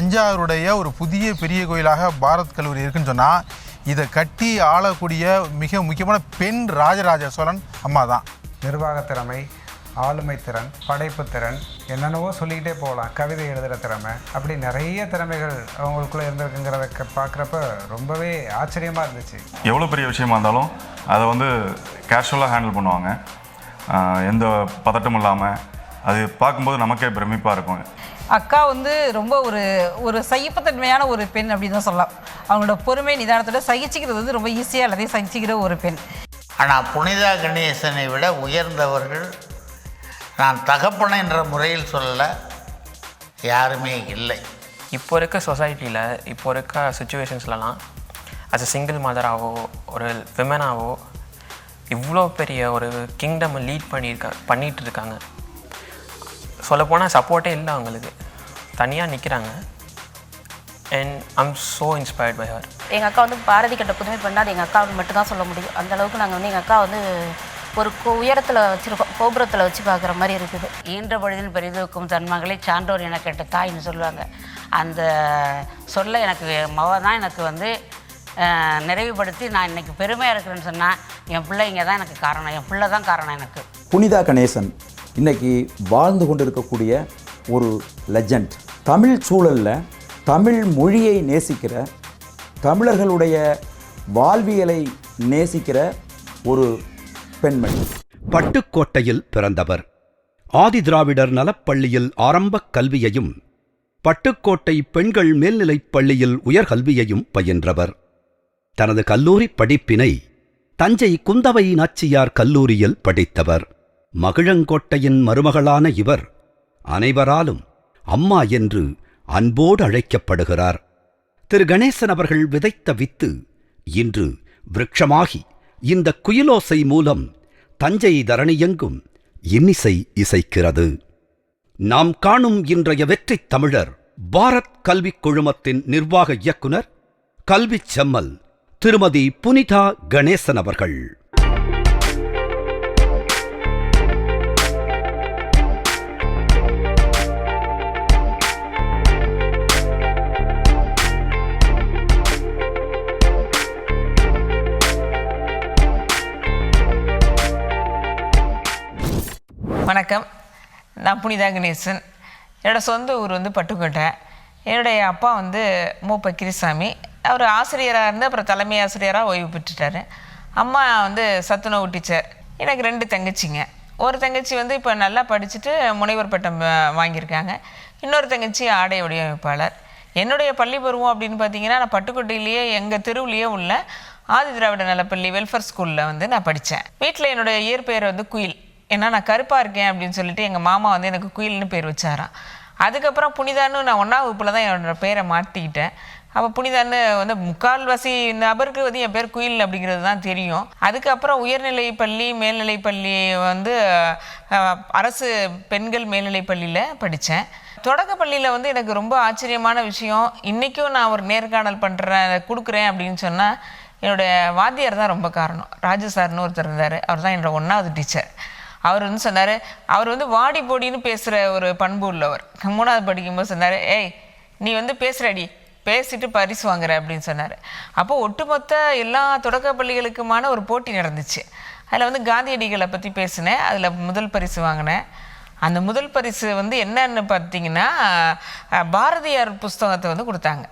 தஞ்சாவூருடைய ஒரு புதிய பெரிய கோயிலாக பாரத் கல்லூரி இருக்குன்னு சொன்னால் இதை கட்டி ஆளக்கூடிய மிக முக்கியமான பெண் ராஜராஜ சோழன் அம்மா தான். நிர்வாகத் திறமை ஆளுமை திறன் படைப்பு திறன் என்னென்னவோ சொல்லிக்கிட்டே போகலாம். கவிதை எழுதுகிற திறமை அப்படி நிறைய திறமைகள் அவங்களுக்குள்ளே இருந்திருக்குங்கிறத க- பார்க்குறப்ப ரொம்பவே ஆச்சரியமாக இருந்துச்சு. எவ்வளோ பெரிய விஷயமா இருந்தாலும் அதை வந்து கேஷுவலாக ஹேண்டில் பண்ணுவாங்க. எந்த பதட்டமும் இல்லாமல் அது பார்க்கும்போது நமக்கே பிரமிப்பாக இருக்கும். அக்கா வந்து ரொம்ப ஒரு ஒரு சகிப்புத்தன்மையான ஒரு பெண் அப்படின்னு தான் சொல்லலாம். அவங்களோட பொறுமை நிதானத்தோட சகிச்சுக்கிறது வந்து ரொம்ப ஈஸியாக எல்லாத்தையும் சகிச்சுக்கிற ஒரு பெண். ஆனால் புனிதா கணேசனை விட உயர்ந்தவர்கள் நான் தகப்பன என்ற முறையில் சொல்ல யாருமே இல்லை. இப்போ இருக்க சொசைட்டியில் இப்போ இருக்க சுச்சுவேஷன்ஸ்லலாம் as a சிங்கிள் மதராகவோ ஒரு விமனாவோ இவ்வளோ பெரிய ஒரு கிங்டம் லீட் பண்ணியிருக்கா பண்ணிகிட்டு இருக்காங்க. சொல்லப்போனால் சப்போர்ட்டே இல்லை அவங்களுக்கு. தனியாக நிற்கிறாங்க and I'm so inspired by her எங்கள் அக்கா வந்து பாரதி கட்ட புதுமை பெண்ணா அது எங்கள் அக்காவுக்கு மட்டும்தான் சொல்ல முடியும். அந்த அளவுக்கு நாங்கள் வந்து எங்கள் அக்கா வந்து ஒரு கோ- உயரத்துல வச்சிருக்கோம் கோபுரத்தில் வச்சு பார்க்குற மாதிரி இருக்குது. ஈன்ற பொழுதில் பெரிதுக்கும் தன் மகளை சான்றோர் என கேட்ட தாய்ன்னு சொல்லுவாங்க. அந்த சொல்ல எனக்கு மவ தான் எனக்கு வந்து நிறைவுபடுத்தி நான் இன்னைக்கு பெருமையாக இருக்கிறேன்னு சொன்னால் என் பிள்ளைங்க தான் எனக்கு காரணம். என் பிள்ளை தான் காரணம் எனக்கு. புனிதா கணேசன் இன்னைக்கு வாழ்ந்து கொண்டிருக்கக்கூடிய ஒரு லெஜண்ட் தமிழ் சூழலில் தமிழ் மொழியை நேசிக்கிற தமிழர்களுடைய வாழ்வியலை நேசிக்கிற ஒரு பெண்மணி. பட்டுக்கோட்டையில் பிறந்தவர். ஆதிதிராவிடர் நலப்பள்ளியில் ஆரம்பக் கல்வியையும் பட்டுக்கோட்டை பெண்கள் மேல்நிலைப் பள்ளியில் உயர்கல்வியையும் பயின்றவர். தனது கல்லூரி படிப்பினை தஞ்சை குந்தவை நாச்சியார் கல்லூரியில் படித்தவர். மகிழங்கோட்டையின் மருமகளான இவர் அனைவராலும் அம்மா என்று அன்போடு அழைக்கப்படுகிறார். திரு கணேசன் அவர்கள் விதைத்த வித்து இன்று விரக்ஷமாகி இந்த குயிலோசை மூலம் தஞ்சை தரணியெங்கும் இன்னிசை இசைக்கிறது. நாம் காணும் இன்றைய வெற்றித் தமிழர் பாரத் கல்விக் குழுமத்தின் நிர்வாக இயக்குனர் கல்விச் செம்மல் திருமதி புனிதா கணேசன் அவர்கள். வணக்கம். நான் புனிதா கணேசன். என்னோட சொந்த ஊர் வந்து பட்டுக்கோட்டை. என்னுடைய அப்பா வந்து மு பக்கிரிசாமி அவர் ஆசிரியராக இருந்து அப்புறம் தலைமை ஆசிரியராக ஓய்வு பெற்றுட்டார். அம்மா வந்து சத்துணவு டீச்சர் எனக்கு ரெண்டு தங்கச்சிங்க. ஒரு தங்கச்சி வந்து இப்போ நல்லா படிச்சுட்டு முனைவர் பட்டம் வாங்கியிருக்காங்க. இன்னொரு தங்கச்சி ஆடை வடிவமைப்பாளர். என்னுடைய பள்ளி பருவம் அப்படின்னு பார்த்தீங்கன்னா நான் பட்டுக்கோட்டையிலேயே எங்கள் தெருவுலேயே உள்ள ஆதி திராவிட நலப்பள்ளி வெல்ஃபேர் ஸ்கூலில் வந்து நான் படித்தேன் வீட்டில் என்னுடைய இயற்பெயர் வந்து குயில். ஏன்னா நான் கருப்பாக இருக்கேன் அப்படின்னு சொல்லிட்டு எங்கள் மாமா வந்து எனக்கு குயில்னு பேர் வச்சாராம் அதுக்கப்புறம் புனிதான்னு நான் ஒன்றாம் வகுப்பில் தான் என்னோட பேரை மாட்டிக்கிட்டேன் அப்போ புனிதான்னு வந்து முக்கால்வாசி நபருக்கு வந்து என் பேர் குயில் அப்படிங்கிறது தான் தெரியும். அதுக்கப்புறம் உயர்நிலை பள்ளி மேல்நிலை பள்ளி வந்து அரசு பெண்கள் மேல்நிலை பள்ளியில் படித்தேன் தொடக்க பள்ளியில் வந்து எனக்கு ரொம்ப ஆச்சரியமான விஷயம். இன்றைக்கும் நான் ஒரு நேர்காணல் பண்ணுறேன் கொடுக்குறேன் அப்படின்னு சொன்னால் என்னுடைய வாத்தியார் தான் ரொம்ப காரணம். ராஜு சார்னு ஒருத்தர் இருந்தார். அவர் தான் என்னோட ஒன்றாவது டீச்சர். அவர் வந்து சொன்னார் அவர் வந்து வாடி போடின்னு பேசுகிற ஒரு பண்பு உள்ளவர். மூணாவது படிக்கும்போது சொன்னார் ஏய் நீ வந்து பேசுகிறடி பேசிட்டு பரிசு வாங்குற அப்படின்னு சொன்னார். அப்போ ஒட்டுமொத்த எல்லா தொடக்க பள்ளிகளுக்குமான ஒரு போட்டி நடந்துச்சு. அதில் வந்து காந்தியடிகளை பற்றி பேசினேன் அதில் முதல் பரிசு வாங்கினேன். அந்த முதல் பரிசு வந்து என்னன்னு பார்த்தீங்கன்னா பாரதியார் புஸ்தகத்தை வந்து கொடுத்தாங்க.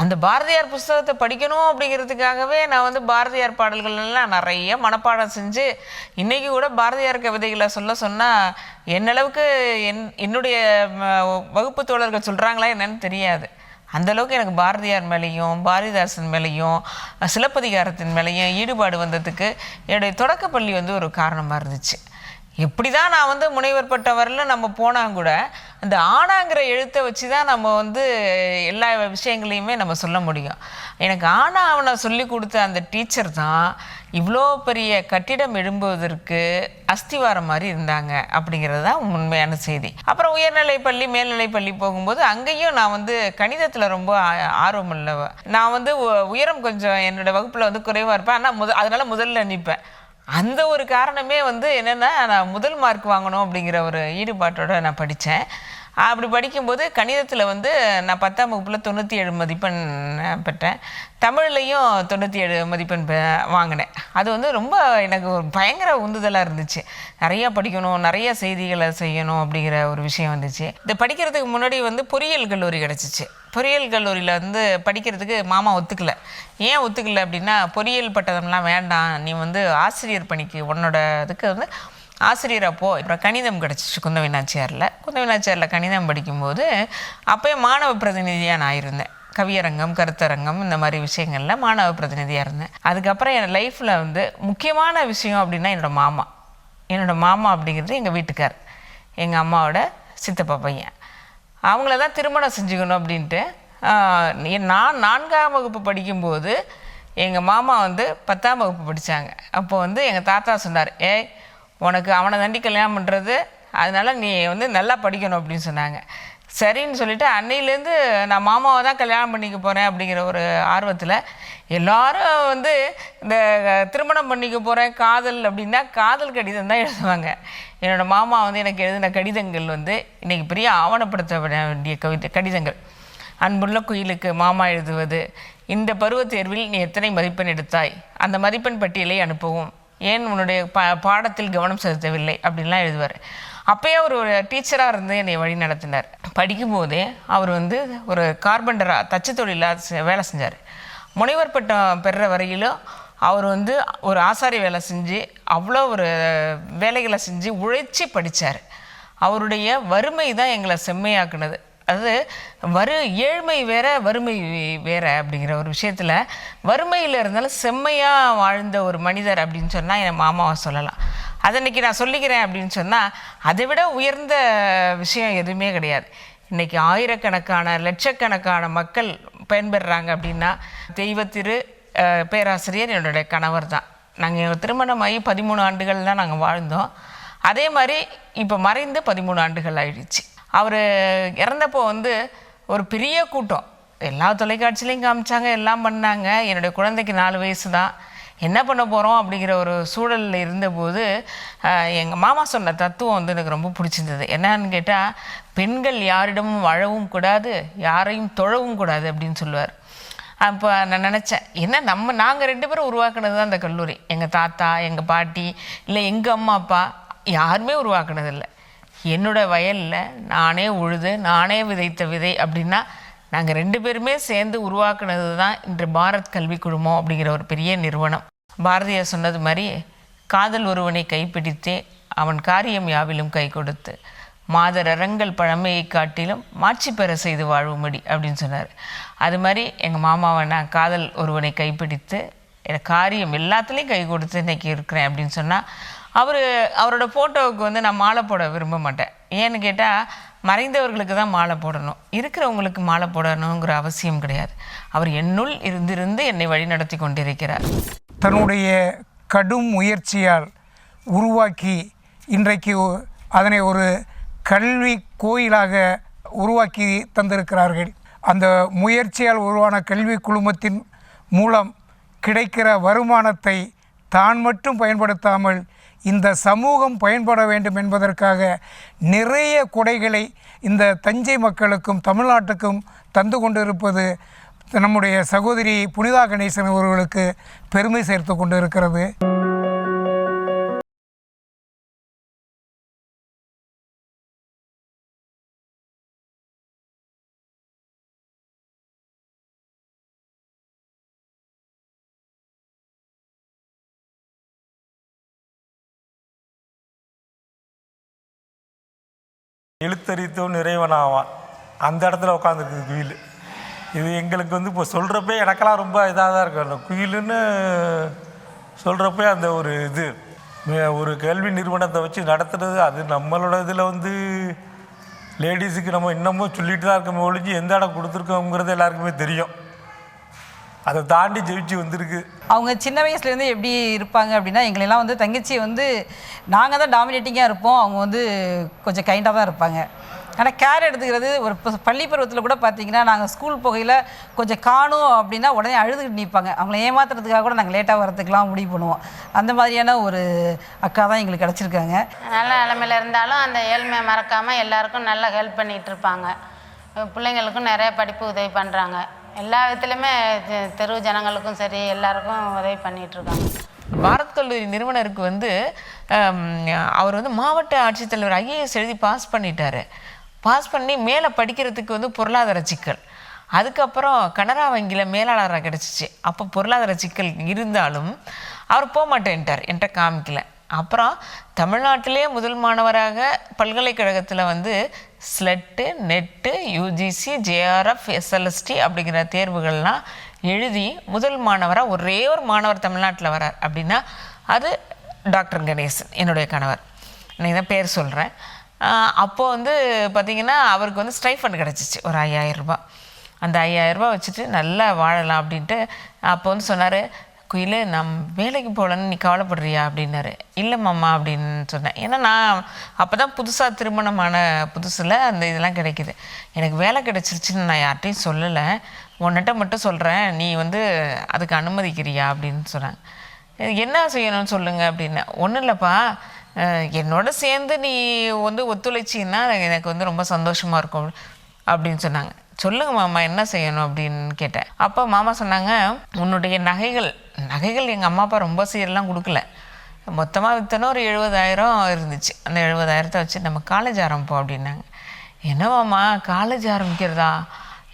அந்த பாரதியார் புஸ்தகத்தை படிக்கணும் அப்படிங்கிறதுக்காகவே நான் வந்து பாரதியார் பாடல்கள் எல்லாம் நிறைய மனப்பாடம் செஞ்சு இன்றைக்கி கூட பாரதியார் கவிதைகளை சொல்ல சொன்னால் என்னளவுக்கு என் என்னுடைய வகுப்பு தோழர்கள் சொல்கிறாங்களா என்னன்னு தெரியாது. அந்த அளவுக்கு எனக்கு பாரதியார் மேலேயும் பாரதிதாசன் மேலேயும் சிலப்பதிகாரத்தின் மேலேயும் ஈடுபாடு வந்ததுக்கு என்னுடைய தொடக்கப்பள்ளி வந்து ஒரு காரணமாக இருந்துச்சு. இப்படி தான் நான் வந்து முனைவர் பட்டவரில் நம்ம போனால் கூட அந்த ஆணாங்கிற எழுத்தை வச்சு தான் நம்ம வந்து எல்லா விஷயங்களையுமே நம்ம சொல்ல முடியும். எனக்கு ஆனா அவனை சொல்லி கொடுத்த அந்த டீச்சர் தான் இவ்வளோ பெரிய கட்டிடம் எழும்புவதற்கு அஸ்திவாரம் மாதிரி இருந்தாங்க அப்படிங்கிறது தான் உண்மையான செய்தி. அப்புறம் உயர்நிலை பள்ளி மேல்நிலை பள்ளி போகும்போது அங்கேயும் நான் வந்து கணிதத்தில் ரொம்ப ஆ- ஆர்வம் உள்ளவ. நான் வந்து உ- உயரம் கொஞ்சம் என்னோடய வகுப்பில் வந்து குறைவாக இருப்பேன். ஆனால் முத அதனால் முதல்ல நிற்பேன் அந்த ஒரு காரணமே வந்து என்னென்னா நான் முதல் மார்க் வாங்கணும் அப்படிங்கிற ஒரு ஈடுபாட்டோடு நான் படித்தேன் அப்படி படிக்கும்போது கணிதத்தில் வந்து நான் பத்தாம் வகுப்பில் தொண்ணூற்றி ஏழு மதிப்பெண் பெற்றேன். தமிழ்லையும் தொண்ணூற்றி ஏழு மதிப்பெண் வாங்கினேன். அது வந்து ரொம்ப எனக்கு ஒரு பயங்கர உந்துதலாக இருந்துச்சு. நிறையா படிக்கணும் நிறைய செய்திகளை செய்யணும் அப்படிங்கிற ஒரு விஷயம் வந்துச்சு. இது படிக்கிறதுக்கு முன்னாடி வந்து பொறியியல் கல்லூரி கிடச்சிச்சு. பொறியியல் கல்லூரியில் வந்து படிக்கிறதுக்கு மாமா ஒத்துக்கல. ஏன் ஒத்துக்கல அப்படின்னா பொறியியல் பட்டதம்லாம் வேண்டாம். நீ வந்து ஆசிரியர் பணிக்கு உன்னோட இதுக்கு வந்து ஆசிரியர் அப்போது அப்புறம் கணிதம் கிடச்சிச்சு குந்தவை நாச்சியாரில் குந்தவை நாச்சியாரில் கணிதம் படிக்கும்போது அப்போயே மாணவ பிரதிநிதியாக நான் இருந்தேன். கவியரங்கம் கருத்தரங்கம் இந்த மாதிரி விஷயங்களில் மாணவ பிரதிநிதியாக இருந்தேன். அதுக்கப்புறம் என் லைஃப்பில் வந்து முக்கியமான விஷயம் அப்படின்னா என்னோடய மாமா. என்னோடய மாமா அப்படிங்கிறது எங்கள் வீட்டுக்கார். எங்கள் அம்மாவோட சித்தப்பா பையன். அவங்கள தான் திருமணம் செஞ்சுக்கணும் அப்படின்ட்டு நான் நான்காம் வகுப்பு படிக்கும்போது எங்கள் மாமா வந்து பத்தாம் வகுப்பு படித்தாங்க அப்போ வந்து எங்கள் தாத்தா சொன்னார் ஏய் உனக்கு அவனை தாண்டி கல்யாணம் பண்ணுறது அதனால் நீ வந்து நல்லா படிக்கணும் அப்படின்னு சொன்னாங்க. சரின்னு சொல்லிட்டு அன்னையிலேருந்து நான் மாமாவை தான் கல்யாணம் பண்ணிக்க போகிறேன் அப்படிங்கிற ஒரு ஆர்வத்தில் எல்லாரும் வந்து இந்த திருமணம் பண்ணிக்க போகிறேன் காதல் அப்படின்னா காதல் கடிதம் தான் எழுதுவாங்க. என்னோடய மாமா வந்து எனக்கு எழுதின கடிதங்கள் வந்து இன்றைக்கி பெரிய ஆவணப்படுத்த வேண்டிய கவிதை கடிதங்கள். அன்புள்ள குயிலுக்கு மாமா எழுதுவது இந்த பருவத் தேர்வில் நீ எத்தனை மதிப்பெண் எடுத்தாய்? அந்த மதிப்பெண் பட்டியலை அனுப்பவும். ஏன் உன்னுடைய பா பாடத்தில் கவனம் செலுத்தவில்லை? அப்படின்லாம் எழுதுவார். அப்பயே அவர் ஒரு டீச்சராக இருந்து என்னை வழி நடத்தினார். படிக்கும்போதே அவர் வந்து ஒரு கார்பெண்டராக தச்சு தொழிலாக செ- வேலை செஞ்சார். முனைவர் பட்டம் பெறுற வரையிலும் அவர் வந்து ஒரு ஆசாரி வேலை செஞ்சு அவ்வளோ ஒரு வேலைகளை செஞ்சு உழைச்சி படித்தார் அவருடைய வறுமை தான் எங்களை செம்மையாக்குனது. அது வறு ஏழ்மை வேற வறுமை வேற அப்படிங்கிற ஒரு விஷயத்தில் வறுமையில் இருந்தாலும் செம்மையாக வாழ்ந்த ஒரு மனிதர் அப்படின்னு சொன்னால் என் மாமாவை சொல்லலாம். அதை இன்றைக்கி நான் சொல்லிக்கிறேன் அப்படின்னு சொன்னால் அதை விட உயர்ந்த விஷயம் எதுவுமே கிடையாது. இன்றைக்கி ஆயிரக்கணக்கான லட்சக்கணக்கான மக்கள் பயன்பெறுறாங்க அப்படின்னா தெய்வத்திரு பேராசிரியர் என்னுடைய கணவர் தான். நாங்கள் திருமணமாகி பதிமூணு ஆண்டுகள் தான் நாங்கள் வாழ்ந்தோம். அதே மாதிரி இப்போ மறைந்து பதிமூணு ஆண்டுகள் ஆயிடுச்சு. அவர் இறந்தப்போ வந்து ஒரு பெரிய கூட்டம். எல்லா தொலைக்காட்சியிலையும் காமிச்சாங்க எல்லாம் பண்ணாங்க. என்னுடைய குழந்தைக்கு நாலு வயசு தான். என்ன பண்ண போகிறோம் அப்படிங்கிற ஒரு சூழலில் இருந்தபோது எங்கள் மாமா சொன்ன தத்துவம் வந்து எனக்கு ரொம்ப பிடிச்சிருந்தது. என்னன்னு கேட்டால் பெண்கள் யாரிடமும் வாழவும் கூடாது யாரையும் தொழவும் கூடாது அப்படின்னு சொல்லுவார். அப்போ நான் நினச்சேன் என்ன நம்ம நாங்கள் ரெண்டு பேரும் உருவாக்குனது தான் அந்த கல்லூரி. எங்கள் தாத்தா எங்கள் பாட்டி இல்லை எங்கள் அம்மா அப்பா யாருமே உருவாக்குனதில்லை என்னோட வயலில் நானே உழுது நானே விதைத்த விதை அப்படின்னா நாங்கள் ரெண்டு பேருமே சேர்ந்து உருவாக்குனது தான் இன்று பாரத் கல்வி குழுமம் அப்படிங்கிற ஒரு பெரிய நிறுவனம். பாரதியார் சொன்னது மாதிரி காதல் ஒருவனை கைப்பிடித்தே அவன் காரியம் யாவிலும் கை கொடுத்து மாதரங்கள் பழமையை காட்டிலும் மாட்சி பெற செய்து வாழ்வுமடி அப்படின்னு சொன்னார். அது மாதிரி எங்கள் மாமாவை நான் காதல் ஒருவனை கைப்பிடித்து எனக்கு காரியம் எல்லாத்துலேயும் கை கொடுத்து இன்னைக்கு இருக்கிறேன் அப்படின்னு சொன்னால் அவர் அவரோட ஃபோட்டோவுக்கு வந்து நான் மாலை போட விரும்ப மாட்டேன். ஏன்னு கேட்டால் மறைந்தவர்களுக்கு தான் மாலை போடணும். இருக்கிறவங்களுக்கு மாலை போடணுங்கிற அவசியம் கிடையாது. அவர் என்னுள் இருந்திருந்து என்னை வழிநடத்தி கொண்டிருக்கிறார். தன்னுடைய கடும் முயற்சியால் உருவாக்கி இன்றைக்கு அதனை ஒரு கல்வி கோயிலாக உருவாக்கி தந்திருக்கிறார்கள். அந்த முயற்சியால் உருவான கல்வி குழுமத்தின் மூலம் கிடைக்கிற வருமானத்தை தான் மட்டும் பயன்படுத்தாமல் இந்த சமூகம் பயன்பட வேண்டும் என்பதற்காக நிறைய கொடைகளை இந்த தஞ்சை மக்களுக்கும் தமிழ்நாட்டுக்கும் தந்து கொண்டிருப்பது நம்முடைய சகோதரி புனிதா கணேசன் அவர்களுக்கு பெருமை சேர்த்து கொண்டு இருக்கிறது எழுத்தறித்தும் நிறைவனாவான். அந்த இடத்துல உட்காந்துருக்குது குயில். இது எங்களுக்கு வந்து இப்போ சொல்கிறப்ப எனக்கெல்லாம் ரொம்ப இதாக தான் இருக்கும். அந்த குயிலுன்னு சொல்கிறப்ப அந்த ஒரு இது. ஒரு கல்வி நிறுவனத்தை வச்சு நடத்துறது அது நம்மளோட இதில் வந்து லேடிஸுக்கு நம்ம இன்னமும் சொல்லிட்டு தான் இருக்கோமே ஒழிஞ்சு எந்த இடம் கொடுத்துருக்கோங்கிறது எல்லாருக்குமே தெரியும். அதை தாண்டி ஜெயிச்சு வந்திருக்கு. அவங்க சின்ன வயசுலேருந்து எப்படி இருப்பாங்க அப்படின்னா எங்களெல்லாம் வந்து தங்கச்சி வந்து நாங்கள் தான் டாமினேட்டிங்காக இருப்போம். அவங்க வந்து கொஞ்சம் கைண்டாக தான் இருப்பாங்க. ஆனால் கேர் எடுத்துக்கிறது ஒரு பள்ளி பருவத்தில் கூட பார்த்தீங்கன்னா நாங்கள் ஸ்கூல் போகையில் கொஞ்சம் காணும் அப்படின்னா உடனே அழுதுகிட்டு நிற்பாங்க அவங்கள ஏமாத்துறதுக்காக கூட நாங்கள் லேட்டாக வரதுக்கெலாம் முடிவு பண்ணுவோம். அந்த மாதிரியான ஒரு அக்கா தான் எங்களுக்கு கிடச்சிருக்காங்க. நல்ல நிலமையில இருந்தாலும் அந்த ஏழ்மையை மறக்காமல் எல்லாருக்கும் நல்லா ஹெல்ப் பண்ணிகிட்டு இருப்பாங்க. பிள்ளைங்களுக்கும் நிறைய படிப்பு உதவி பண்ணுறாங்க எல்லா விதத்துலையுமே தெ- தெரு ஜனங்களுக்கும் சரி எல்லாருக்கும் உதவி பண்ணிகிட்டு இருக்காங்க பாரத் கல்லூரி நிறுவனருக்கு வந்து அவர் வந்து மாவட்ட ஆட்சித்தலைவர் ஐஏஎஸ் எழுதி பாஸ் பண்ணிட்டாரு. பாஸ் பண்ணி மேலே படிக்கிறதுக்கு வந்து பொருளாதார சிக்கல். அதுக்கப்புறம் கனரா வங்கியில் மேலாளராக கிடச்சிச்சு. அப்போ பொருளாதார சிக்கல் இருந்தாலும் அவர் போக மாட்டேன்ட்டார் என்கிட்ட காமிக்கல. அப்புறம் தமிழ்நாட்டிலே முதல் மாணவராக பல்கலைக்கழகத்தில் வந்து SLET NET UGC JRF SLST அப்படிங்கிற தேர்வுகள்லாம் எழுதி முதல் மாணவராக ஒரே ஒரு மாணவர் தமிழ்நாட்டில் வரார். அப்படின்னா அது டாக்டர் கணேசன் என்னுடைய கணவர். நான் தான் பேர் சொல்கிறேன் அப்போது வந்து பார்த்திங்கன்னா அவருக்கு வந்து ஸ்டைஃபண்ட் கிடச்சிச்சு ஒரு ஐயாயிரரூபா அந்த ஐயாயிரரூபா வச்சுட்டு நல்லா வாழலாம் அப்படின்ட்டு அப்போ வந்து சொன்னார் குயிலு நான் வேலைக்கு போகலன்னு நீ கவலைப்படுறியா? அப்படின்னாரு. இல்லை மாமா அப்படின்னு சொன்னேன். ஏன்னா நான் அப்போ தான் புதுசாக திருமணமான புதுசில் அந்த இதெல்லாம் கிடைக்குது. எனக்கு வேலை கிடைச்சிருச்சுன்னு நான் யார்கிட்டையும் சொல்லலை. உன்னிட்ட மட்டும் சொல்கிறேன் நீ வந்து அதுக்கு அனுமதிக்கிறியா? அப்படின்னு சொன்னாங்க. என்ன செய்யணும்னு சொல்லுங்கள் அப்படின்னு ஒன்றும் இல்லைப்பா. என்னோட சேர்ந்து நீ வந்து ஒத்துழைச்சின்னா எனக்கு வந்து ரொம்ப சந்தோஷமாக இருக்கும் அப்படின்னு சொன்னாங்க. சொல்லுங்க மாமா என்ன செய்யணும் அப்படின்னு கேட்டேன். அப்போ மாமா சொன்னாங்க உன்னுடைய நகைகள் நகைகள் எங்கள் அம்மா அப்பா ரொம்ப சீரெல்லாம் கொடுக்கல. மொத்தமாக விற்றனும் ஒரு எழுபதாயிரம் இருந்துச்சு. அந்த எழுபதாயிரத்தை வச்சு நம்ம காலேஜ் ஆரம்பிப்போம் அப்படின்னாங்க. என்னவாம்மா காலேஜ் ஆரம்பிக்கிறதா?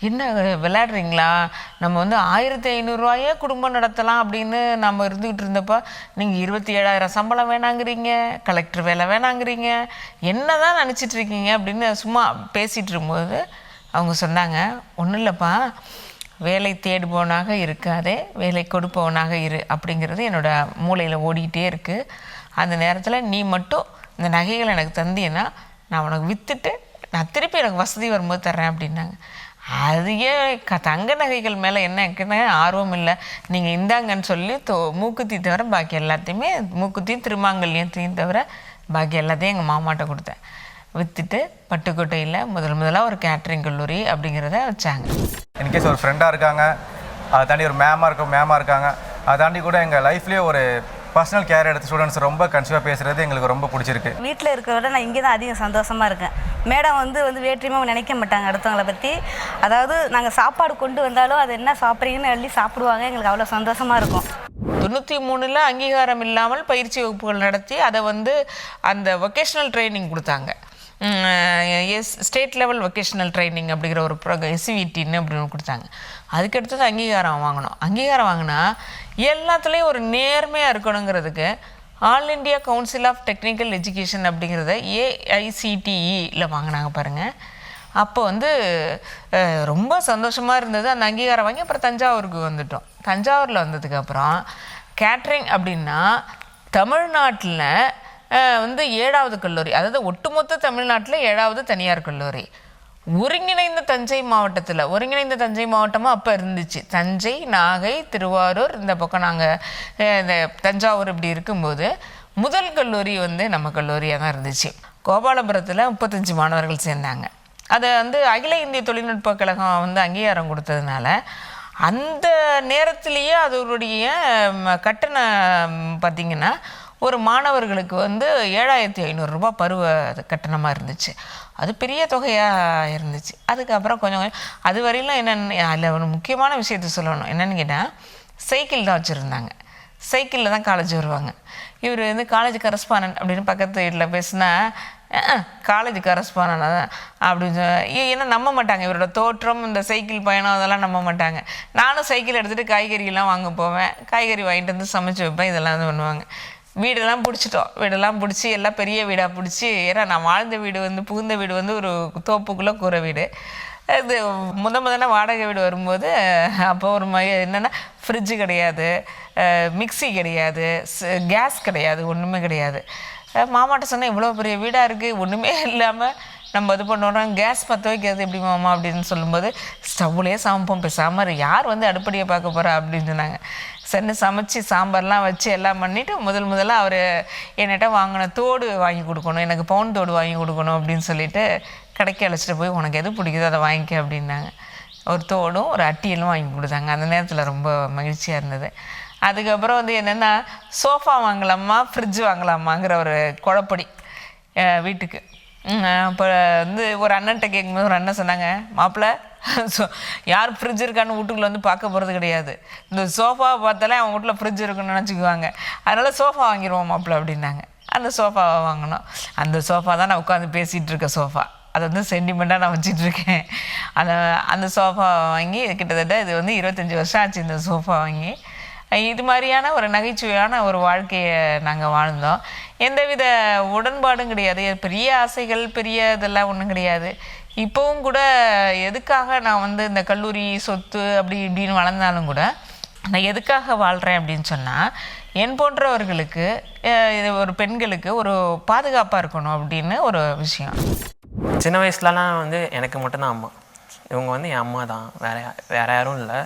என்ன விளையாடுறீங்களா? நம்ம வந்து ஆயிரத்தி ஐநூறுரூவாயே குடும்பம் நடத்தலாம் அப்படின்னு நம்ம இருந்துக்கிட்டு இருந்தப்போ நீங்கள் இருபத்தி ஏழாயிரம் சம்பளம் வேணாங்கிறீங்க கலெக்டர் வேலை வேணாங்கிறீங்க. என்ன தான் நினச்சிட்டு இருக்கீங்க அப்படின்னு சும்மா பேசிகிட்டு இருக்கும்போது அவங்க சொன்னாங்க ஒன்றும் இல்லைப்பா வேலை தேடுபவனாக இருக்காதே வேலை கொடுப்பவனாக இரு அப்படிங்கிறது என்னோடய மூளையில் ஓடிக்கிட்டே இருக்குது அந்த நேரத்தில் நீ மட்டும் இந்த நகைகளை எனக்கு தந்தீன்னா நான் உனக்கு விற்றுட்டு நான் திருப்பி எனக்கு வசதி வரும்போது தர்றேன் அப்படின்னாங்க. அது ஏன் க தங்க நகைகள் மேலே என்ன ஆர்வம் இல்லை. நீங்கள் இந்தாங்கன்னு சொல்லி தோ மூக்குத்தி தவிர பாக்கி எல்லாத்தையுமே மூக்குத்தியும் திருமாங்கல்யத்தையும் தவிர பாக்கி எல்லாத்தையும் எங்கள் மாமாட்ட கொடுத்தேன். விற்றுட்டு பட்டுக்கோட்டையில் முதல் முதலாக ஒரு கேட்ரிங் கல்லூரி அப்படிங்கிறத வச்சாங்க. இன்கேஸ் ஒரு ஃப்ரெண்டாக இருக்காங்க அதை தாண்டி ஒரு மேமாக இருக்கும் மேமாக இருக்காங்க அதை தாண்டி கூட எங்கள் லைஃப்லேயே ஒரு பர்சனல் கேர் எடுத்த ஸ்டூடெண்ட்ஸ் ரொம்ப கன்சியூவாக பேசுகிறது எங்களுக்கு ரொம்ப பிடிச்சிருக்கு. வீட்டில் இருக்கிற விட நான் இங்கே தான் அதிகம் சந்தோஷமாக இருக்கேன். மேடம் வந்து வந்து வேற்றுமையாக நினைக்க மாட்டாங்க அடுத்தவங்கள பற்றி அதாவது நாங்கள் சாப்பாடு கொண்டு வந்தாலும் அது என்ன சாப்பிட்றீங்கன்னு அள்ளி சாப்பிடுவாங்க. எங்களுக்கு அவ்வளோ சந்தோஷமாக இருக்கும். தொண்ணூற்றி மூணில் அங்கீகாரம் இல்லாமல் பயிற்சி வகுப்புகள் நடத்தி அதை வந்து அந்த வொகேஷ்னல் ட்ரைனிங் கொடுத்தாங்க. Yes state level vocational training அப்படிங்கிற ஒரு ப்ரோக்ராம் எஸ்விடின்னு அப்படின்னு கொடுத்தாங்க. அதுக்கடுத்தது அங்கீகாரம் வாங்கணும். அங்கீகாரம் வாங்கினா எல்லாத்துலேயும் ஒரு நேர்மையாக இருக்கணுங்கிறதுக்கு all India Council of Technical Education அப்படிங்கிறத ஏஐசிடிஇயில் வாங்கினாங்க பாருங்கள் அப்போ வந்து ரொம்ப சந்தோஷமாக இருந்தது. அந்த அங்கீகாரம் வாங்கி அப்புறம் தஞ்சாவூருக்கு வந்துட்டோம். தஞ்சாவூரில் வந்ததுக்கப்புறம் கேட்ரிங் அப்படின்னா தமிழ்நாட்டில் வந்து ஏழாவது கல்லூரி. அதாவது ஒட்டுமொத்த தமிழ்நாட்டில் ஏழாவது தனியார் கல்லூரி. ஒருங்கிணைந்த தஞ்சை மாவட்டத்தில் ஒருங்கிணைந்த தஞ்சை மாவட்டமாக அப்போ இருந்துச்சு. தஞ்சை நாகை திருவாரூர் இந்த பக்கம் நாங்கள் இந்த தஞ்சாவூர் இப்படி இருக்கும்போது முதல் கல்லூரி வந்து நம்ம கல்லூரியாக தான் இருந்துச்சு. கோபாலபுரத்தில் முப்பத்தஞ்சு மாணவர்கள் சேர்ந்தாங்க. அதை வந்து அகில இந்திய தொழில்நுட்ப கழகம் வந்து அங்கீகாரம் கொடுத்ததுனால அந்த நேரத்திலேயே அதனுடைய கட்டணம் பார்த்திங்கன்னா ஒரு மாணவர்களுக்கு வந்து ஏழாயிரத்தி ஐநூறுரூபா பருவ கட்டணமாக இருந்துச்சு. அது பெரிய தொகையாக இருந்துச்சு. அதுக்கப்புறம் கொஞ்சம் கொஞ்சம் அது வரையிலும் என்னென்னு அதில் ஒரு முக்கியமான விஷயத்த சொல்லணும். என்னென்னு கேட்டால் சைக்கிள் தான் வச்சுருந்தாங்க. சைக்கிளில் தான் காலேஜ் வருவாங்க. இவர் வந்து காலேஜ் கரஸ்பாண்டன்ட் அப்படின்னு பக்கத்து வீட்டில் பேசினா காலேஜ் கரஸ்பாண்டன்ட் தான் அப்படின்னு ஏ- ஏன்னா நம்ப மாட்டாங்க. இவரோட தோற்றம் இந்த சைக்கிள் பயணம் அதெல்லாம் நம்ப மாட்டாங்க. நானும் சைக்கிள் எடுத்துகிட்டு காய்கறியெல்லாம் வாங்க போவேன். காய்கறி வாங்கிட்டு வந்து சமைச்சு வைப்பேன். இதெல்லாம் இது பண்ணுவாங்க. வீடெல்லாம் பிடிச்சிட்டோம். வீடெல்லாம் பிடிச்சி எல்லாம் பெரிய வீடாக பிடிச்சி. ஏன்னா நான் வாழ்ந்த வீடு வந்து புகுந்த வீடு வந்து ஒரு தோப்புக்குள்ளே கூரை வீடு. இது முத முதல்ல வாடகை வீடு வரும்போது அப்போ ஒரு மாதிரி என்னென்னா ஃப்ரிட்ஜு கிடையாது மிக்ஸி கிடையாது கேஸ் கிடையாது ஒன்றுமே கிடையாது. மாமாட்ட சொன்னால் இவ்வளோ பெரிய வீடாக இருக்குது ஒன்றுமே இல்லாமல் நம்ம இது பண்ணுறோம் கேஸ் பற்ற வைக்கிறது எப்படி மாமா? அப்படின்னு சொல்லும்போது ஸ்டவ்லேயே சமைப்போம் பேசாமல் யார் வந்து அடுப்படியை பார்க்க போகிறா அப்படின்னு சொன்னாங்க. சென்னு சமைச்சு சாம்பார்லாம் வச்சு எல்லாம் பண்ணிவிட்டு முதல் முதல்ல அவர் என்கிட்ட வாங்கின தோடு வாங்கி கொடுக்கணும் எனக்கு பவுன் தோடு வாங்கி கொடுக்கணும் அப்படின்னு சொல்லிட்டு கடைக்கு அழைச்சிட்டு போய் உனக்கு எது பிடிக்குதோ அதை வாங்கிக்க அப்படின்னாங்க. ஒரு தோடும் ஒரு அட்டியலும் வாங்கி கொடுத்தாங்க. அந்த நேரத்தில் ரொம்ப மகிழ்ச்சியாக இருந்தது. அதுக்கப்புறம் வந்து என்னென்னா சோஃபா வாங்கலாமா ஃப்ரிட்ஜ் வாங்கலாமாங்கிற ஒரு குழப்படி வீட்டுக்கு. அப்போ வந்து ஒரு அண்ணன்ட்ட கேட்கும்போது ஒரு அண்ணன் சொன்னாங்க மாப்பிள்ளை ஸோ யார் ஃப்ரிட்ஜ் இருக்கான்னு வீட்டுக்குள்ள வந்து பார்க்க போகிறது கிடையாது. இந்த சோஃபா பார்த்தாலே அவங்க வீட்டில் ஃப்ரிட்ஜ் இருக்குன்னு நினச்சிக்குவாங்க. அதனால் சோஃபா வாங்கிடுவோம் மாப்பிள அப்படின்னாங்க. அந்த சோஃபாவை வாங்கினோம். அந்த சோஃபா தான் நான் உட்காந்து பேசிகிட்டு இருக்க சோஃபா அதை வந்து சென்டிமெண்ட்டாக நான் வச்சிட்ருக்கேன் அந்த அந்த சோஃபா வாங்கி கிட்டத்தட்ட இது வந்து இருபத்தஞ்சி வருஷம் ஆச்சு இந்த சோஃபா வாங்கி. இது மாதிரியான ஒரு நகைச்சுவையான ஒரு வாழ்க்கையை நாங்கள் வாழ்ந்தோம். எந்தவித உடன்பாடும் கிடையாது. பெரிய ஆசைகள் பெரிய இதெல்லாம் ஒன்றும் கிடையாது. இப்போவும் கூட எதுக்காக நான் வந்து இந்த கல்லூரி சொத்து அப்படி இப்படின்னு வளர்ந்தாலும் கூட நான் எதுக்காக வாழ்கிறேன் அப்படின்னு சொன்னால் என் போன்றவர்களுக்கு இது ஒரு பெண்களுக்கு ஒரு பாதுகாப்பாக இருக்கணும் அப்படின்னு ஒரு விஷயம். சின்ன வயசுலலாம் வந்து எனக்கு மட்டும்தான் அம்மா. இவங்க வந்து என் அம்மா தான். வேற யா- வேற யாரும் இல்லை.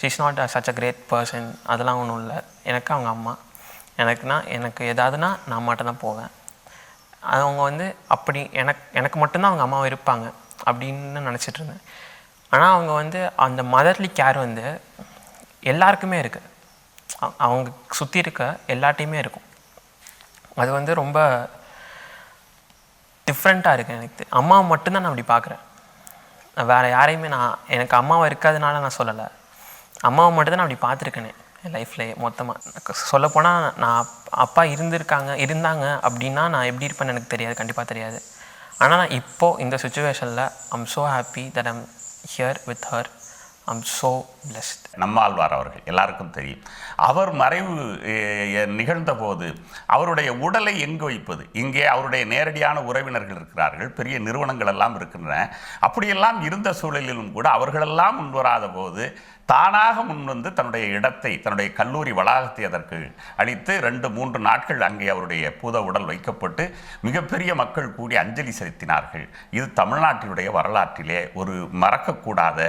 She's not such a great person அதெல்லாம் ஒன்றும் இல்லை. எனக்கு அவங்க அம்மா. எனக்குனா எனக்கு ஏதாவதுனா நான் மட்டும் தான் போவேன் அவங்க வந்து அப்படி எனக்கு எனக்கு மட்டும்தான் அவங்க அம்மாவை இருப்பாங்க. அப்படின்னு நினச்சிட்டு இருந்தேன். ஆனால் அவங்க வந்து அந்த மதர்லி கேர் வந்து எல்லாருக்குமே இருக்குது அவங்க சுற்றி இருக்க எல்லாட்டையுமே இருக்கும். அது வந்து ரொம்ப டிஃப்ரெண்ட்டாக இருக்குது எனக்கு அம்மாவை மட்டும்தான் நான் அப்படி பார்க்குறேன் வேறு யாரையுமே நான் எனக்கு அம்மாவை இருக்காதனால நான் சொல்லலை. அம்மாவை மட்டும்தான் நான் அப்படி பார்த்துருக்கேனே என் லைஃப்லேயே மொத்தமாக சொல்லப்போனால் நான் அப்பா இருந்திருக்காங்க இருந்தாங்க அப்படின்னா நான் எப்படி இருப்பேன்னு எனக்கு தெரியாது கண்டிப்பாக தெரியாது. ஆனால் நான் இப்போது இந்த சுச்சுவேஷனில் I'm so happy that I'm here with her I'm so blessed Nammalvar அவர்கள் எல்லாருக்கும் தெரியும். அவர் மறைவு நிகழ்ந்த போது அவருடைய உடலை எங்கு வைப்பது? இங்கே அவருடைய நேரடியான உறவினர்கள் இருக்கிறார்கள் பெரிய நிறுவனங்கள் எல்லாம் இருக்கின்றன. அப்படியெல்லாம் இருந்த சூழலிலும் கூட அவர்களெல்லாம் முன்வராத போது தானாக முன்வந்து தன்னுடைய இடத்தை தன்னுடைய கல்லூரி வளாகத்தை அதற்கு அளித்து ரெண்டு மூன்று நாட்கள் அங்கே அவருடைய பூத உடல் வைக்கப்பட்டு மிகப்பெரிய மக்கள் கூடி அஞ்சலி செலுத்தினார்கள். இது தமிழ்நாட்டினுடைய வரலாற்றிலே ஒரு மறக்கக்கூடாத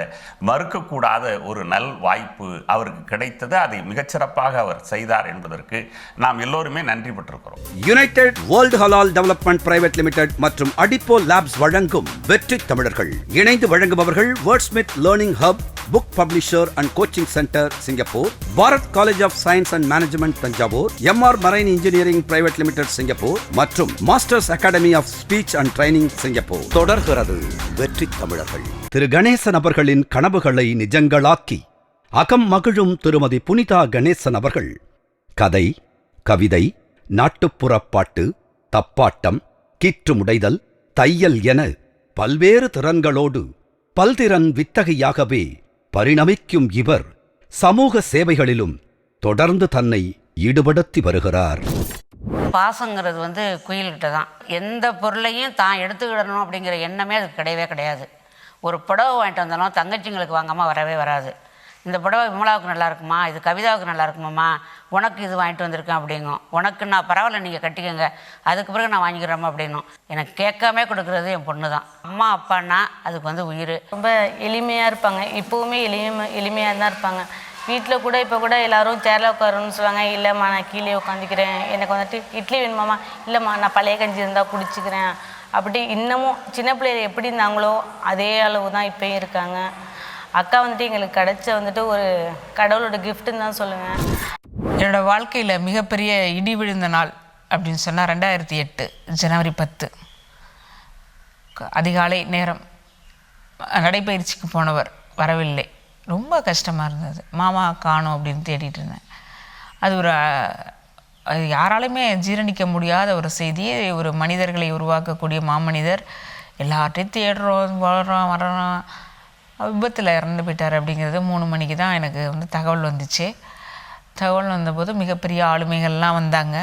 மறுக்கக்கூடாத ஒரு நல் வாய்ப்பு அவருக்கு கிடைத்தது அதை மிகச்சிறப்பாக அவர் செய்தார் என்பதற்கு நாம் எல்லோருமே நன்றி பெற்றிருக்கிறோம். United World halal development private limited மற்றும் அடிப்போ லேப்ஸ் வழங்கும் வெற்றி தமிழர்கள். இணைந்து வழங்குபவர்கள் Wordsmith learning hub book publisher and coaching centre Singapore Bharat college of science and management Thanjavur MR marine engineering private limited Singapore மற்றும் masters academy of speech and training Singapore தொடர்கிறது வெற்றி தமிழர்கள். திரு கணேசன் அவர்களின் கனவுகளை நிஜங்களாக்கி. அகம் மகிழும் திருமதி புனிதா கணேசன் அவர்கள். கதை கவிதை நாட்டுப்புறப் பாட்டு தப்பாட்டம் கீற்றுமுடைதல் தையல் என பல்வேறு திறன்களோடு பல்திறன் வித்தகையாகவே பரிணமிக்கும் இவர் சமூக சேவைகளிலும் தொடர்ந்து தன்னை ஈடுபடுத்தி வருகிறார். பாசங்கிறது வந்து குயில்கிட்ட தான். எந்த பொருளையும் தான் எடுத்துக்கிடணும் அப்படிங்கிற எண்ணமே அதுக்கு கிடையவே கிடையாது. ஒரு புடவை வாங்கிட்டு வந்தாலும் தங்கச்சிங்களுக்கு வாங்காமல் வரவே வராது. இந்த புடவை விமலாவுக்கு நல்லா இருக்குமா இது கவிதாவுக்கு நல்லா இருக்குமாம்மா உனக்கு இது வாங்கிட்டு வந்திருக்கேன் அப்படிங்கும். உனக்கு நான் பரவாயில்ல நீங்கள் கட்டிக்கோங்க. அதுக்கு பிறகு நான் வாங்கிக்கிறேம்மா அப்படின்னும். எனக்கு கேட்காமே கொடுக்குறது என் பொண்ணு தான் அம்மா அப்பான்னா அதுக்கு வந்து உயிர். ரொம்ப எளிமையாக இருப்பாங்க. இப்போவுமே எளிமை எளிமையாக தான் இருப்பாங்க. வீட்டில் கூட இப்போ கூட எல்லோரும் சேரில் உட்காருன்னு சொல்லுவாங்க. இல்லைம்மா நான் கீழே உட்காந்துக்கிறேன். எனக்கு வந்துட்டு இட்லி வேணுமாம்மா. இல்லைம்மா நான் பழைய கஞ்சி இருந்தால் குடிச்சிக்கிறேன். அப்படி இன்னமும் சின்ன பிள்ளைகள் எப்படி இருந்தாங்களோ அதே அளவு தான் இப்போயும் இருக்காங்க. அக்கா வந்துட்டு எங்களுக்கு கிடைச்ச வந்துட்டு ஒரு கடவுளோட கிஃப்ட்டுன்னு தான் சொல்லுவேன் என்னோட வாழ்க்கையில் மிகப்பெரிய இடி விழுந்த நாள் அப்படின்னு சொன்னால் ரெண்டாயிரத்தி எட்டு ஜனவரி பத்து. க- அதிகாலை நேரம். நடைப்பயிற்சிக்கு போனவர் வரவில்லை. ரொம்ப கஷ்டமாக இருந்தது. மாமா காணும் அப்படின்னு தேடிட்டு இருந்தேன். அது ஒரு அது யாராலுமே ஜீரணிக்க முடியாத ஒரு செய்தி ஒரு மனிதர்களை உருவாக்கக்கூடிய மாமனிதர். எல்லார்ட்டையும் தேடுறோம் வளர்றோம் வர்றோம். விபத்தில் இறந்து போயிட்டார் அப்படிங்கிறது மூணு மணிக்கு தான் எனக்கு வந்து தகவல் வந்துச்சு. தகவல் வந்தபோது மிகப்பெரிய ஆளுமைகள்லாம் வந்தாங்க.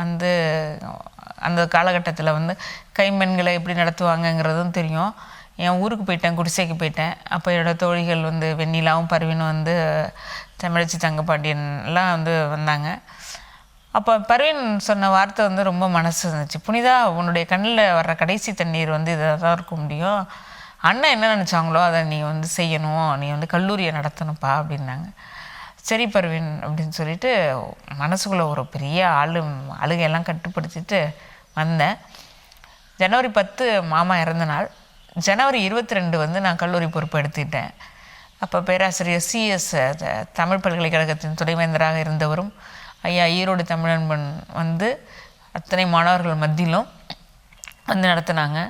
வந்து அந்த காலகட்டத்தில் வந்து கைம்பெண்களை எப்படி நடத்துவாங்கங்கிறதும் தெரியும். என் ஊருக்கு போயிட்டேன் குடிசைக்கு போயிட்டேன். அப்போ என்னோட தோழிகள் வந்து வெண்ணிலாவும் பர்வீனும் வந்து தமிழச்சி தங்கப்பாண்டியன்லாம் வந்து வந்தாங்க. அப்போ பர்வீன் சொன்ன வார்த்தை வந்து ரொம்ப மனசு இருந்துச்சு. புனிதா உன்னுடைய கண்ணில் வர்ற கடைசி தண்ணீர் வந்து இதாக தான் இருக்க முடியும். அண்ணன் என்ன நினச்சாங்களோ அதை நீ வந்து செய்யணும் நீ வந்து கல்லூரியை நடத்தணும்ப்பா அப்படின்னாங்க. சரி பர்வீன் அப்படின்னு சொல்லிட்டு மனசுக்குள்ளே ஒரு பெரிய ஆளு அழுகையெல்லாம் கட்டுப்படுத்திட்டு வந்தேன். ஜனவரி பத்து மாமா இறந்த நாள் ஜனவரி இருபத்தி ரெண்டு வந்து நான் கல்லூரி பொறுப்பு எடுத்துக்கிட்டேன். அப்போ பேராசிரியர் சிஎஸ் தமிழ் பல்கலைக்கழகத்தின் துணைவேந்தராக இருந்தவரும் ஐயா ஈரோடு தமிழன்பன் வந்து அத்தனை மாணவர்கள் மத்தியிலும் வந்து நடத்தினாங்க.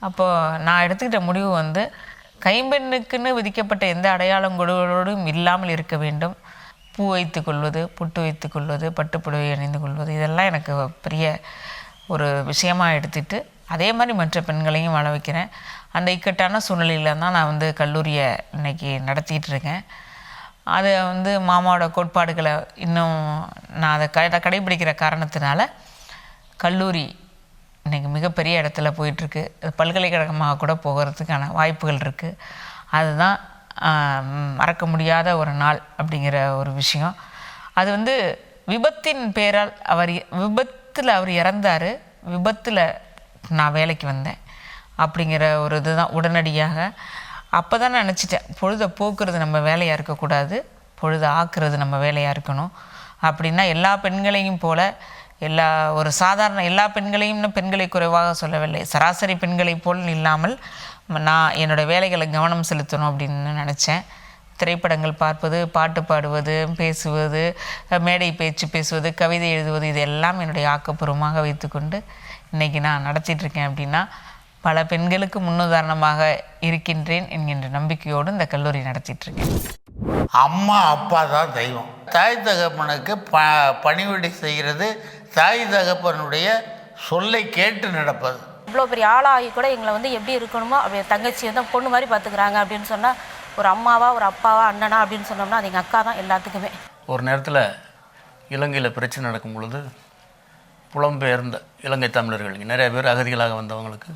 அப்போது நான் எடுத்துக்கிட்ட முடிவு வந்து கைம்பெண்ணுக்குன்னு விதிக்கப்பட்ட எந்த அடையாளங்களோடும் இல்லாமல் இருக்க வேண்டும். பூ வைத்து கொள்வது புட்டு வைத்து கொள்வது பட்டுப்புடவை அணிந்து கொள்வது இதெல்லாம் எனக்கு பெரிய ஒரு விஷயமாக எடுத்துட்டு அதே மாதிரி மற்ற பெண்களையும் வாழ வைக்கிறேன். அந்த இக்கட்டான சூழ்நிலையில் தான் நான் வந்து கல்லூரியை இன்னைக்கு நடத்திட்டு இருக்கேன். அதை வந்து மாமாவோட கோட்பாடுகளை இன்னும் நான் அதை க கடைபிடிக்கிற காரணத்தினால கல்லூரி இன்றைக்கி மிகப்பெரிய இடத்துல போயிட்டுருக்கு. பல்கலைக்கழகமாக கூட போகிறதுக்கான வாய்ப்புகள் இருக்குது அதுதான் மறக்க முடியாத ஒரு நாள் அப்படிங்கிற ஒரு விஷயம். அது வந்து விபத்தின் பேரால் அவர் விபத்தில் அவர் இறந்தார். விபத்தில் நான் வேலைக்கு வந்தேன் அப்படிங்கிற ஒரு இதுதான் உடனடியாக. அப்போ தான் நினச்சிட்டேன் பொழுதை போக்குறது நம்ம வேலையாக இருக்கக்கூடாது பொழுதை ஆக்குறது நம்ம வேலையாக இருக்கணும் அப்படின்னா எல்லா பெண்களையும் போல் எல்லா ஒரு சாதாரண எல்லா பெண்களையும் பெண்களை குறைவாக சொல்லவில்லை. சராசரி பெண்களைப் போல் இல்லாமல் நான் என்னோடய வேலைகளை கவனம் செலுத்தணும் அப்படின்னு நினச்சேன். திரைப்படங்கள் பார்ப்பது பாட்டு பாடுவது பேசுவது மேடை பேச்சு பேசுவது கவிதை எழுதுவது இது எல்லாம் என்னுடைய ஆக்கப்பூர்வமாக வைத்துக்கொண்டு இன்றைக்கி நான் நடத்திட்டுருக்கேன் அப்படின்னா பல பெண்களுக்கு முன்னுதாரணமாக இருக்கின்றேன் என்கின்ற நம்பிக்கையோடு இந்த கல்லூரி நடத்திட்டுருக்கேன் அம்மா அப்பா தான் தெய்வம். தாய் தகப்பனுக்கு ப பணிவிடை செய்கிறது தாய் தகப்பனுடைய சொல்லை கேட்டு நடப்பது. இவ்வளோ பெரிய ஆளாகி கூட எங்களை வந்து எப்படி இருக்கணுமோ அப்படி தங்கச்சி வந்து பொண்ணு மாதிரி பார்த்துக்கிறாங்க அப்படின்னு சொன்னால் ஒரு அம்மாவா ஒரு அப்பாவா அண்ணனா அப்படின்னு சொன்னோம்னா அது எங்கள் அக்கா தான் எல்லாத்துக்குமே. ஒரு நேரத்தில் இலங்கையில் பிரச்சனை நடக்கும் பொழுது புலம்பெயர்ந்த இலங்கை தமிழர்கள் நிறைய பேர் அகதிகளாக வந்தவங்களுக்கு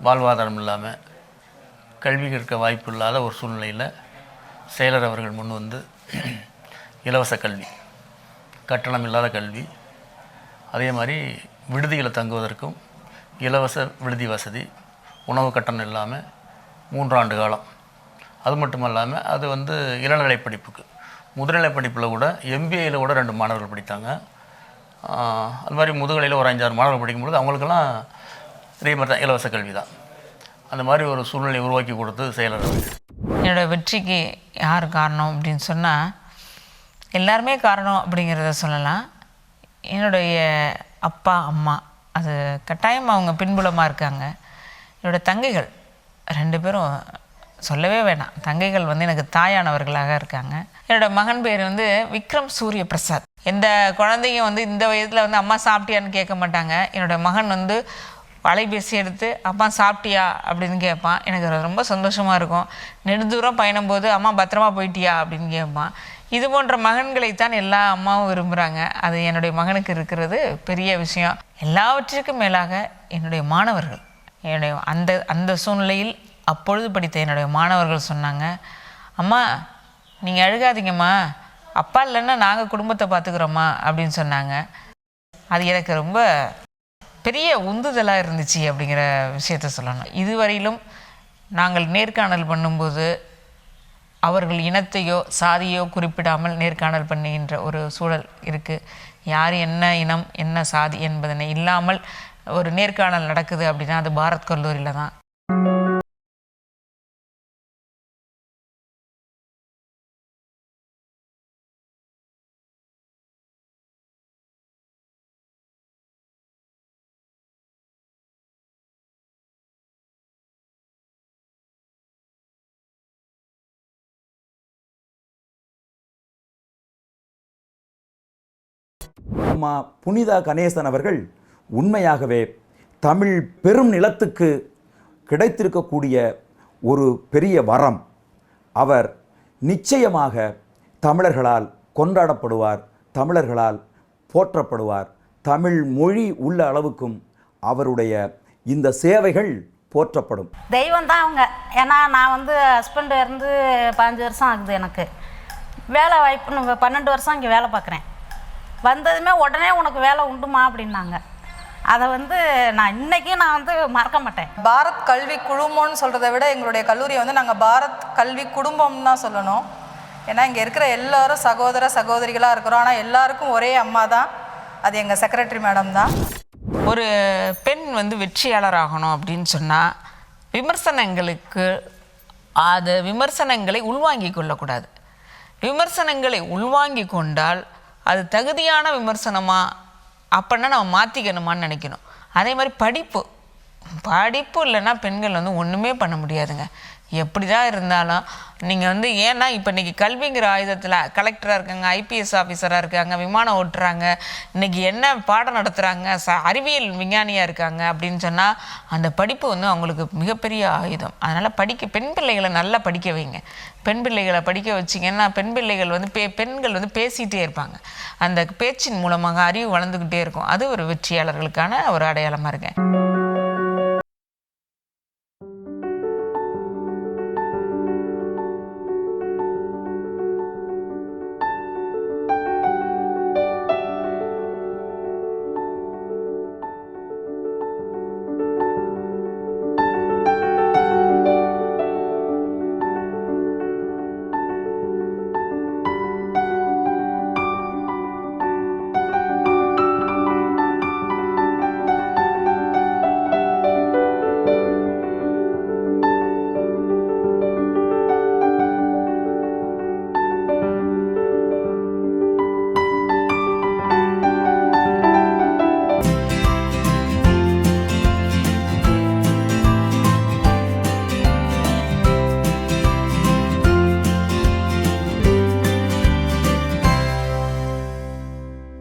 வாழ்வாதாரம் இல்லாமல் கல்வி கற்க வாய்ப்பு இல்லாத ஒரு சூழ்நிலையில் செயலர் அவர்கள் முன் வந்து இலவச கல்வி கட்டணம் இல்லாத கல்வி அதே மாதிரி விடுதியில் தங்குவதற்கும் இலவச விடுதி வசதி உணவு கட்டணம் இல்லாமல் மூன்றாண்டு காலம். அது மட்டும் இல்லாமல் அது வந்து இளநிலை படிப்புக்கு. முதுநிலை படிப்பில் கூட எம்பிஏயில் கூட ரெண்டு மாணவர்கள் படித்தாங்க. அது மாதிரி முதுகலையில் ஒரு அஞ்சாறு மாணவர்கள் படிக்கும்பொழுது அவங்களுக்கெல்லாம் இதே மாதிரி தான் இலவச கல்வி தான். அந்த மாதிரி ஒரு சூழ்நிலையை உருவாக்கி கொடுத்து செயலர் என்னோடய வெற்றிக்கு யார் காரணம் அப்படின்னு சொன்னால் எல்லாருமே காரணம் அப்படிங்கிறத சொல்லலாம். என்னுடைய அப்பா அம்மா அது கட்டாயம் அவங்க பின்புலமாக இருக்காங்க. என்னோடய தங்கைகள் ரெண்டு பேரும் சொல்லவே வேணாம். தங்கைகள் வந்து எனக்கு தாயானவர்களாக இருக்காங்க. என்னோட மகன் பேர் வந்து விக்ரம் சூரிய பிரசாத். எந்த குழந்தைங்க வந்து இந்த வயதில் வந்து அம்மா சாப்பிட்டியான்னு கேட்க மாட்டாங்க. என்னோட மகன் வந்து அலைபேசி எடுத்து அம்மா சாப்பிட்டியா? அப்படின்னு கேட்பான். எனக்கு ரொம்ப சந்தோஷமாக இருக்கும். நெடுந்தூரம் பயணம் போது அம்மா பத்திரமா போயிட்டியா? அப்படின்னு கேட்பான். இது போன்ற மகன்களைத்தான் எல்லா அம்மாவும் விரும்புகிறாங்க அது என்னுடைய மகனுக்கு இருக்கிறது பெரிய விஷயம். எல்லாவற்றிற்கும் மேலாக என்னுடைய மாணவர்கள் என்னுடைய அந்த அந்த சூழ்நிலையில் அப்பொழுது படித்த என்னுடைய மாணவர்கள் சொன்னாங்க அம்மா நீங்கள் அழுகாதீங்கம்மா. அப்பா இல்லைன்னா நாங்கள் குடும்பத்தை பார்த்துக்குறோம்மா அப்படின்னு சொன்னாங்க. அது எனக்கு ரொம்ப பெரிய உந்துதலாக இருந்துச்சு அப்படிங்கிற விஷயத்த சொல்லணும். இதுவரையிலும் நாங்கள் நேர்காணல் பண்ணும்போது அவர்கள் இனத்தையோ சாதியோ குறிப்பிடாமல் நேர்காணல் பண்ணுகின்ற ஒரு சூழல் இருக்குது யார் என்ன இனம் என்ன சாதி என்பதனை இல்லாமல் ஒரு நேர்காணல் நடக்குது அப்படின்னா அது பாரத் கல்லூரியில் தான். அம்மா புனிதா கணேசன் அவர்கள் உண்மையாகவே தமிழ் பெரும் நிலத்துக்கு கிடைத்திருக்கக்கூடிய ஒரு பெரிய வரம். அவர் நிச்சயமாக தமிழர்களால் கொண்டாடப்படுவார் தமிழர்களால் போற்றப்படுவார். தமிழ் மொழி உள்ள அளவுக்கும் அவருடைய இந்த சேவைகள் போற்றப்படும். தெய்வம் தான் அவங்க. ஏன்னா நான் வந்து ஹஸ்பண்ட் இருந்து பதினஞ்சு வருஷம் ஆகுது எனக்கு. வேலை வாய்ப்பு பன்னெண்டு வருஷம் இங்கே வேலை பார்க்குறேன். வந்ததுமே உடனே உனக்கு வேலை உண்டுமா அப்படின்னாங்க. அதை வந்து நான் இன்றைக்கும் நான் வந்து மறக்க மாட்டேன். பாரத் கல்வி குழுமம்னு சொல்கிறத விட எங்களுடைய கல்லூரியை வந்து நாங்கள் பாரத் கல்வி குடும்பம்னு தான் சொல்லணும். ஏன்னா இங்கே இருக்கிற எல்லாரும் சகோதர சகோதரிகளாக இருக்கிறோம். ஆனால் எல்லாருக்கும் ஒரே அம்மா தான். அது எங்கள் செக்ரட்டரி மேடம் தான். ஒரு பெண் வந்து வெற்றியாளர் ஆகணும் அப்படின்னு சொன்னால் விமர்சனங்களுக்கு அது விமர்சனங்களை உள்வாங்கிக் கொள்ளக்கூடாது. விமர்சனங்களை உள்வாங்கி கொண்டால் அது தகுதியான விமர்சனமா அப்படின்னா நம்ம மாற்றிக்கணுமான்னு நினைக்கணும். அதே மாதிரி படிப்பு. படிப்பு இல்லைன்னா பெண்கள் வந்து ஒன்றுமே பண்ண முடியாதுங்க. எப்படி தான் இருந்தாலும் நீங்கள் வந்து ஏன்னா இப்போ இன்றைக்கி கல்விங்கிற ஆயுதத்தில் கலெக்டராக இருக்காங்க ஐபிஎஸ் ஆஃபீஸராக இருக்காங்க விமானம் ஓட்டுறாங்க இன்றைக்கி என்ன பாடம் நடத்துகிறாங்க ச அறிவியல் விஞ்ஞானியாக இருக்காங்க அப்படின்னு சொன்னால் அந்த படிப்பு வந்து அவங்களுக்கு மிகப்பெரிய ஆயுதம். அதனால் படிக்க பெண் பிள்ளைகளை நல்லா படிக்க வைங்க. பெண் பிள்ளைகளை படிக்க வச்சிங்கன்னா பெண் பிள்ளைகள் வந்து பே பெண்கள் வந்து பேசிகிட்டே இருப்பாங்க. அந்த பேச்சின் மூலமாக அறிவு வளர்ந்துக்கிட்டே இருக்கும். அது ஒரு வெற்றியாளர்களுக்கான ஒரு அடையாளமாக இருக்கேன்.